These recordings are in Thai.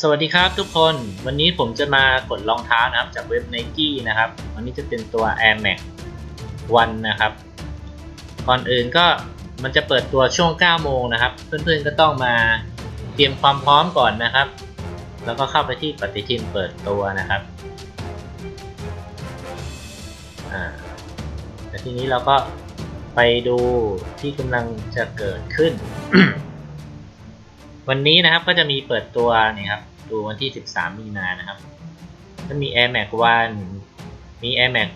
สวัสดีครับทุกคนวันนี้ผมจะมากดรองเท้านะครับจากเว็บ Nike นะครับวันนี้จะเป็นตัว Air Max 1นะครับก่อนอื่นก็มันจะเปิดตัวช่วง 9 โมงนะครับ เพื่อนๆก็ต้องมาเตรียมความพร้อมก่อนนะครับ แล้วก็เข้าไปที่ปฏิทินเปิดตัวนะครับแต่ทีนี้เราก็ไปดูที่กำลังจะเกิดขึ้น วันนี้นะครับก็จะมีเปิดตัวนี่ครับดูวันที่ 13 มีนานะครับก็มี Air Max 1 มี Air Max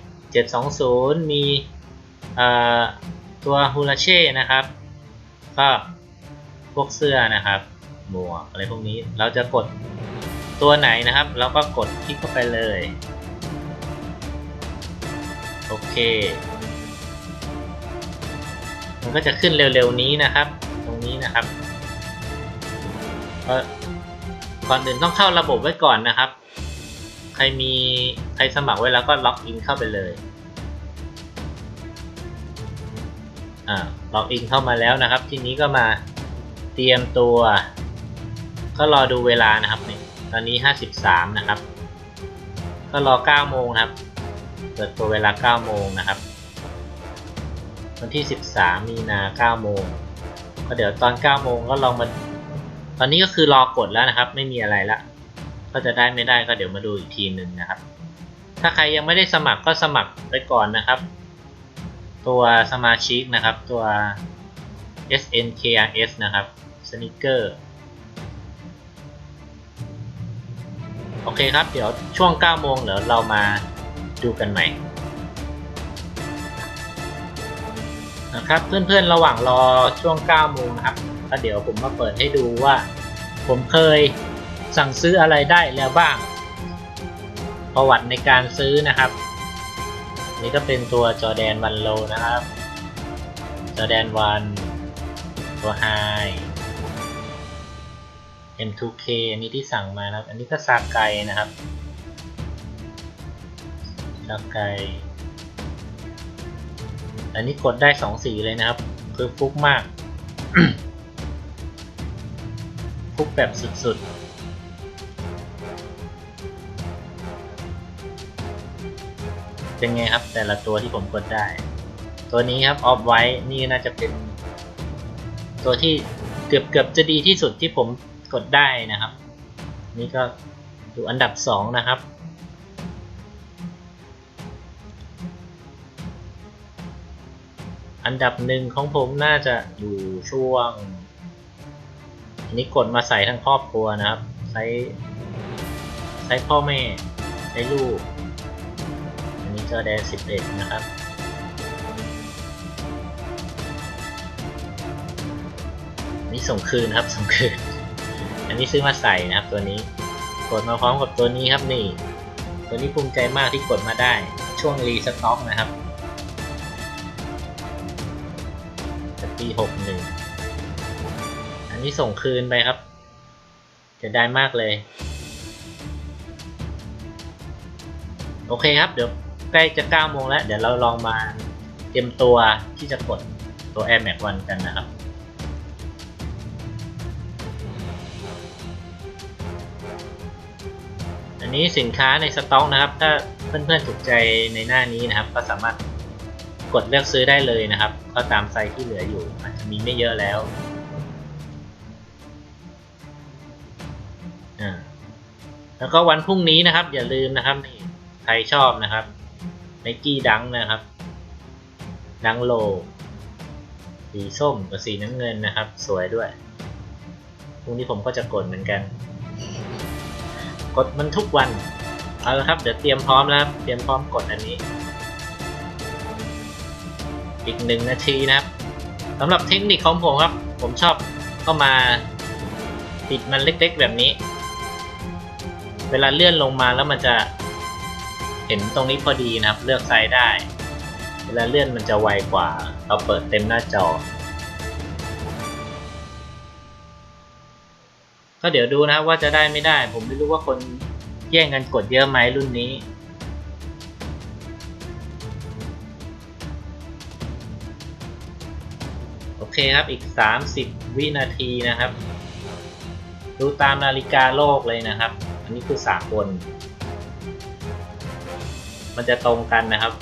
720 มีเอ่อตัว h u l a c h e นะครับ ก็พวกเสื้อนะครับหมวกอะไรพวกนี้เราจะกดตัวไหนนะครับ เราก็กดคลิกเข้าไปเลย โอเค มันก็จะขึ้นเร็วๆนี้นะครับ ตรงนี้นะครับ ก่อนอื่นต้องเข้าระบบไว้ก่อนนะครับ ใครมีใครสมัครไว้แล้วก็ล็อกอินเข้าไปเลยอ่าล็อกอินเข้ามาแล้วนะครับ ทีนี้ก็มาเตรียมตัว ก็รอดูเวลานะครับนี่ตอนนี้ 53 นะครับ ก็รอ 9 โมงนะครับ เปิดตัวเวลา 9 โมงนะครับ วันที่ 13 มีนา 9 โมงก็เดี๋ยวตอน 9 โมงก็ลองมา ตอนนี้ก็คือรอกดแล้วนะครับ ไม่มีอะไรละ ก็จะได้ไม่ได้ก็เดี๋ยวมาดูอีกทีหนึ่งนะครับ ถ้าใครยังไม่ได้สมัครก็สมัครไปก่อนนะครับ ตัวสมาชิกนะครับ ตัว SNKRS นะครับสนิเกอร์โอเคครับ เดี๋ยวช่วง 9 โมงเดี๋ยวเรามาดูกันใหม่นะครับเพื่อนๆระหว่างรอช่วง 9 โมงนะครับ ก็เดี๋ยวผมมาเปิดให้ดูว่า ผมเคยสั่งซื้ออะไรได้แล้วบ้าง ประวัติในการซื้อนะครับ นี่ก็เป็นตัวจอแดนวันโลนะครับ จอแดนวันตัวไฮ M2K อันนี้ที่สั่งมานะครับ อันนี้ก็ซาไกนะครับซาไกอันนี้กดได้สองสีเลยนะครับ คือฟุกมากฟุก แบบสุดๆเป็นไงครับ แต่ละตัวที่ผมกดได้ ตัวนี้ครับออฟไว้นี่น่าจะเป็น ตัวที่เกือบเกือบจะดีที่สุดที่ผมกดได้นะครับ นี่ก็อยู่อันดับสองนะครับ อันดับหนึ่งของผมน่าจะอยู่ช่วง อันนี้กดมาใส่ทั้งครอบครัวนะครับ ใช้ใช้พ่อแม่ใช้ลูก อันนี้จอแดน 11 นะครับนี่ส่งคืนครับส่งคืน อันนี้ซื้อมาใส่นะครับตัวนี้ กดมาพร้อมกับตัวนี้ครับนี่ ตัวนี้ภูมิใจมากที่กดมาได้ ช่วงรีสต็อกนะครับปีหกห นึ่งอันนี้ส่งคืนไปครับจะได้มากเลย โอเคครับ เดี๋ยวใกล้จะ9โมงแล้ว เดี๋ยวเราลองมาเตรียมตัวที่จะกดตัว Air Max 1กันนะครับอันนี้สินค้าในสต็อกนะครับ ถ้าเพื่อนๆถูกใจในหน้านี้นะครับ ก็สามารถกดเลือกซื้อได้เลยนะครับ ก็ตามไซส์ที่เหลืออยู่อาจจะมีไม่เยอะแล้ว แล้วก็วันพรุ่งนี้นะครับ อย่าลืมนะครับนี่ใครชอบนะครับไนกี้ดังนะครับ ดังโล สีส้มกับสีน้ำเงินนะครับ สวยด้วย พรุ่งนี้ผมก็จะกดเหมือนกัน กดมันทุกวัน เอาละครับ เดี๋ยวเตรียมพร้อมแล้วครับเตรียมพร้อมกดอันนี้ อีกหนึ่งนาทีนะครับสำหรับเทคนิคของผมครับ ผมชอบเข้ามาปิดมันเล็กๆแบบนี้ เวลาเลื่อนลงมาแล้วมันจะเห็นตรงนี้พอดีนะครับ เลือกไซส์ได้ เวลาเลื่อนมันจะไวกว่า เราเปิดเต็มหน้าจอ ก็เดี๋ยวดูนะครับว่าจะได้ไม่ได้ ผมไม่รู้ว่าคนแย่งกันกดเยอะไหมรุ่นนี้โอเคครับอีก 30 วินาทีนะครับ ดูตามนาฬิกาโลกเลยนะครับ อันนี้คือสากล มันจะตรงกันนะครับ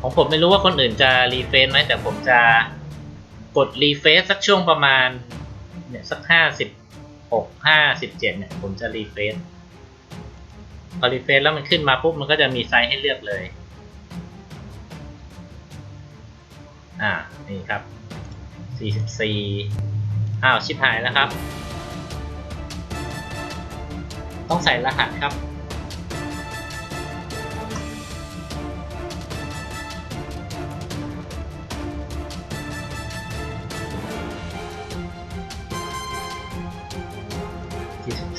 ของผมไม่รู้ว่าคนอื่นจะรีเฟซไหมแต่ผมจะกดรีเฟซสักช่วงประมาณเนี่ยสักห้าสิบหกห้าสิบเจ็ดเนี่ยผมจะรีเฟซพอรีเฟซแล้วมันขึ้นมาปุ๊บมันก็จะมีไซส์ให้เลือกเลย อ่า นี่ครับสี่สิบสี่อ้าว ชิบหายแล้วครับ ต้องใส่รหัสครับ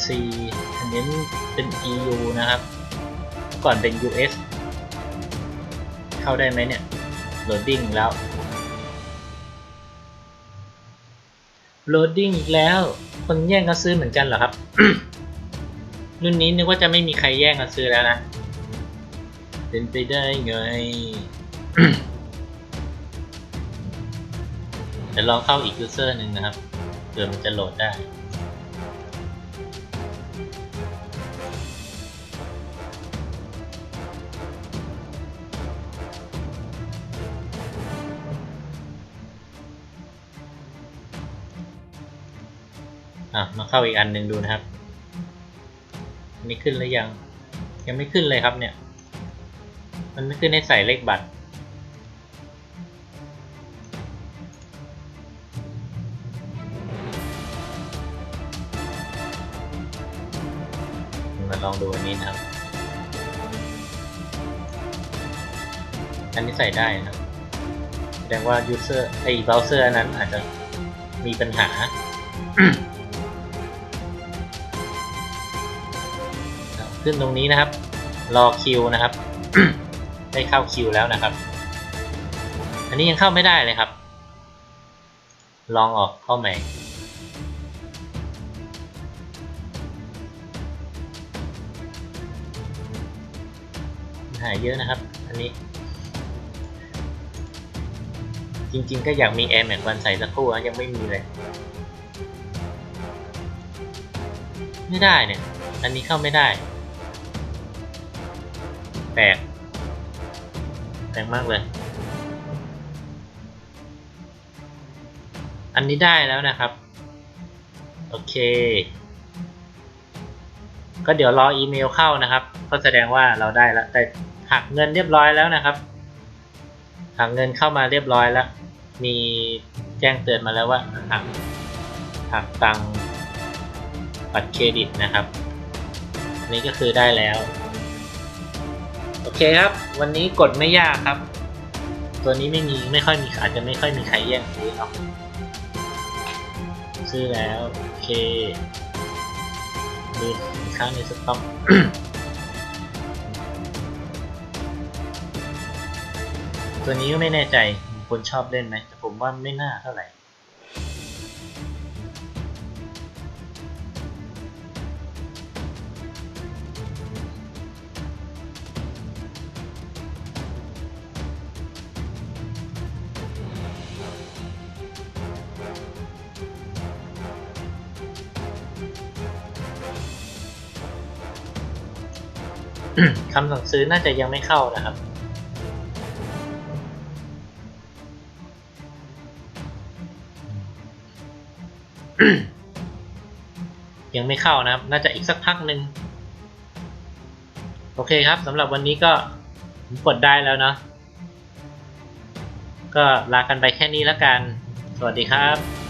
44อันนี้เป็น EU นะครับ ก่อนเป็น US เข้าได้ไหมเนี่ยโหลดดิ้งแล้วโหลดดิ้งอีกแล้ว คนแย่งกันซื้อเหมือนกันเหรอครับ รุ่นนี้นึกว่าจะไม่มีใครแย่งกันซื้อแล้วนะ เป็นไปได้ไงเดี๋ยวลองเข้าอีกยูเซอร์หนึ่งนะครับเผื่อมันจะโหลดได้อะมาเข้าอีกอันหนึ่งดูนะครับ นนี่ขึ้นหรือยัง ยังไม่ขึ้นเลยครับเนี่ย มันไม่ขึ้นให้ใส่เลขบัตร มาลองดูอันนี้นะครับ อันนี้ใส่ได้นะครับแสดงว่า user ไอ้ browser นั้นอาจจะมีปัญหา ขึ้นตรงนี้นะครับ รอคิวนะครับ ได้เข้าคิวแล้วนะครับ อันนี้ยังเข้าไม่ได้เลยครับ ลองออกเข้าใหม่หายเยอะนะครับ อันนี้ จริงๆก็อยากมี Air Max วันใส่สักคู่นะยังไม่มีเลย ไม่ได้เนี่ย อันนี้เข้าไม่ได้ แปลกแปลกมากเลย อันนี้ได้แล้วนะครับ โอเค ก็เดี๋ยวรออีเมลเข้านะครับ ก็แสดงว่าเราได้แล้ว แต่หักเงินเรียบร้อยแล้วนะครับ หักเงินเข้ามาเรียบร้อยแล้ว มีแจ้งเตือนมาแล้วว่าหักหักตังบัตรเครดิตนะครับ นี่ก็คือได้แล้ว โอเคครับ วันนี้กดไม่ยากครับ ตัวนี้ไม่มีไม่ค่อยมีอาจจะไม่ค่อยมีใครแย่งซื้อหรอกซื้อแล้ว โอเคดูสินค้าในสต็อกตัวนี้ก็ไม่แน่ใจคนชอบเล่นไหมแต่ผมว่าไม่น่าเท่าไหร่ คำสั่งซื้อน่าจะยังไม่เข้านะครับ ยังไม่เข้านะครับ น่าจะอีกสักพักหนึ่งโอเคครับสำหรับวันนี้ก็ผมกดได้แล้วเนาะก็ลากันไปแค่นี้แล้วกัน สวัสดีครับ